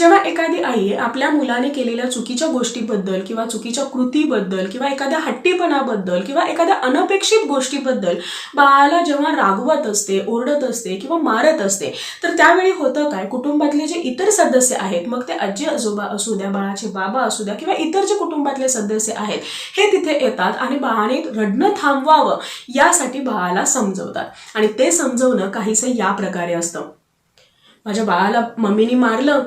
जेव्हा एखादी आई आपल्या मुलाने केलेल्या चुकीच्या गोष्टीबद्दल किंवा चुकीच्या कृतीबद्दल किंवा एखाद्या हट्टीपणाबद्दल किंवा एखाद्या अनपेक्षित गोष्टीबद्दल बाळाला जेव्हा रागवत असते ओरडत असते किंवा मारत असते तर त्यावेळी होतं काय? कुटुंबातले जे इतर सदस्य आहेत मग ते आजी आजोबा असू द्या बाळाचे बाबा असू द्या किंवा इतर जे कुटुंबातले सदस्य आहेत हे तिथे येतात आणि बाळाने रडणं थांबवावं यासाठी बाळाला समजवतात. आणि ते समजवणं काहीसं या प्रकारे असतं. माझ्या बाळाला मम्मीनी मारलं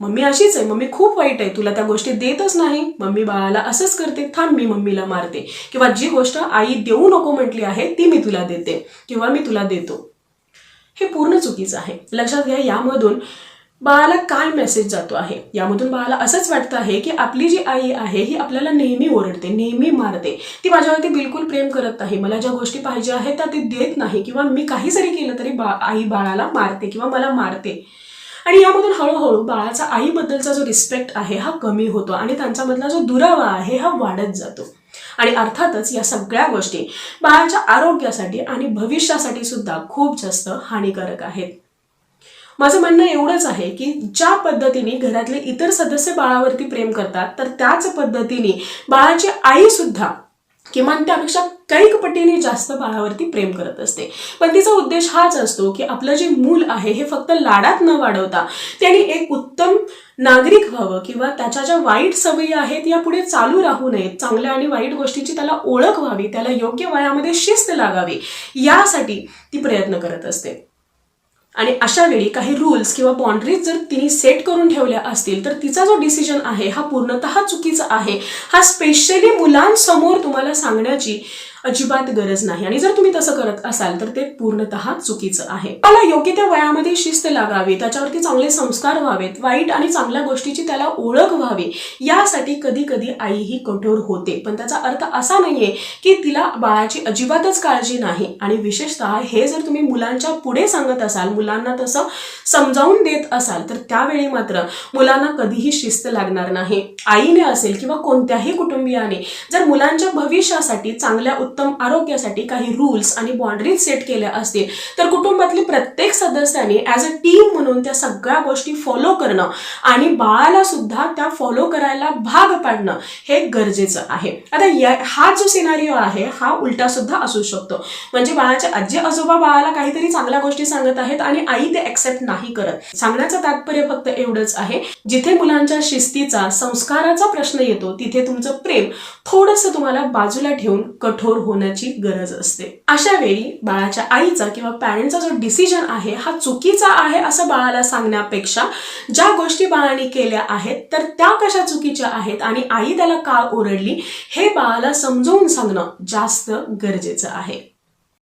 मम्मी अशीच आहे मम्मी खूप वाईट आहे तुला त्या गोष्टी देतच नाही. मम्मी बाळाला असंच करते थांब मी मम्मीला मारते. किंवा जी गोष्ट आई देऊ नको म्हटली आहे ती मी तुला देते किंवा मी तुला देतो. हे पूर्ण चुकीचं आहे. लक्षात घ्या यामधून बाळाला काय मेसेज जातो आहे? यामधून बाळाला असंच वाटतं आहे की आपली जी आई आहे ही आपल्याला नेहमी ओरडते नेहमी मारते. ती माझ्यावरती बिलकुल प्रेम करत नाही. मला ज्या गोष्टी पाहिजे आहेत त्या ती देत नाही. किंवा मी काही जरी केलं तरी बा आई बाळाला मारते किंवा मला मारते. आणि यामधून हळूहळू बाळाचा आईबद्दलचा जो रिस्पेक्ट आहे हा कमी होतो आणि त्यांच्यामधला जो दुरावा आहे हा वाढत जातो. आणि अर्थातच या सगळ्या गोष्टी बाळाच्या आरोग्यासाठी आणि भविष्यासाठी सुद्धा खूप जास्त हानिकारक आहेत. माझं म्हणणं एवढंच आहे की ज्या पद्धतीने घरातले इतर सदस्य बाळावरती प्रेम करतात तर त्याच पद्धतीने बाळाची आई सुद्धा किमान त्यापेक्षा कैक पटीने जास्त बाळावरती प्रेम करत असते. पण तिचा उद्देश हाच असतो की आपलं जे मूल आहे हे फक्त लाडात न वाढवता त्याने एक उत्तम नागरिक व्हावं किंवा त्याच्या ज्या वाईट सवयी आहेत या पुढे चालू राहू नयेत. चांगल्या आणि वाईट गोष्टीची त्याला ओळख व्हावी त्याला योग्य वयामध्ये शिस्त लागावी यासाठी ती प्रयत्न करत असते. आणि अशा वेळी काही रूल्स किंवा बाउंड्रीज जर तिने सेट करून ठेवल्या असतील तर तिचा जो डिसिजन आहे हा पूर्णतः चुकीचा आहे. हा स्पेशली मुलांसमोर तुम्हाला सांगण्याची अजिबात गरज नाही. आणि जर तुम्ही तसं करत असाल तर ते पूर्णतः चुकीचं आहे. मला योग्य त्या वयामध्ये शिस्त लागावी त्याच्यावरती चांगले संस्कार व्हावेत वाईट आणि चांगल्या गोष्टीची त्याला ओळख व्हावी यासाठी कधी कधी आई ही कठोर होते. पण त्याचा अर्थ असा नाहीये की तिला बाळाची अजिबातच काळजी नाही. आणि विशेषतः हे जर तुम्ही मुलांच्या पुढे सांगत असाल मुलांना तसं समजावून देत असाल तर त्यावेळी मात्र मुलांना कधीही शिस्त लागणार नाही. आईने असेल किंवा कोणत्याही कुटुंबियाने जर मुलांच्या भविष्यासाठी चांगल्या उत्तम आरोग्यासाठी काही रूल्स आणि बाउंड्रीज सेट केल्या असतील. तर कुटुंबातली प्रत्येक सदस्यांनी ॲज अ टीम म्हणून त्या सगळ्या गोष्टी फॉलो करणं आणि बाळाला सुद्धा त्या फॉलो करायला भाग पाडणं हे गरजेचं आहे. आता या हा जो सिनारिओ आहे हा उलटा सुद्धा असू शकतो. म्हणजे बाळाचे आजी आजोबा बाळाला काहीतरी चांगल्या गोष्टी सांगत आहेत आणि आई ते ऍक्सेप्ट नाही करत. सांगण्याचं तात्पर्य फक्त एवढंच आहे जिथे मुलांच्या शिस्तीचा संस्काराचा प्रश्न येतो तिथे तुमचं प्रेम थोडंसं तुम्हाला बाजूला ठेवून कठोर होण्याची गरज असते. अशा वेळी बाळाच्या आईचा किंवा पॅरेंटचा जो डिसिजन आहे हा चुकीचा आहे असं बाळाला सांगण्यापेक्षा ज्या गोष्टी बाळाने केल्या आहेत तर त्या कशा चुकीच्या आहेत आणि आई त्याला का ओरडली हे बाळाला समजवून सांगणं जास्त गरजेचं आहे.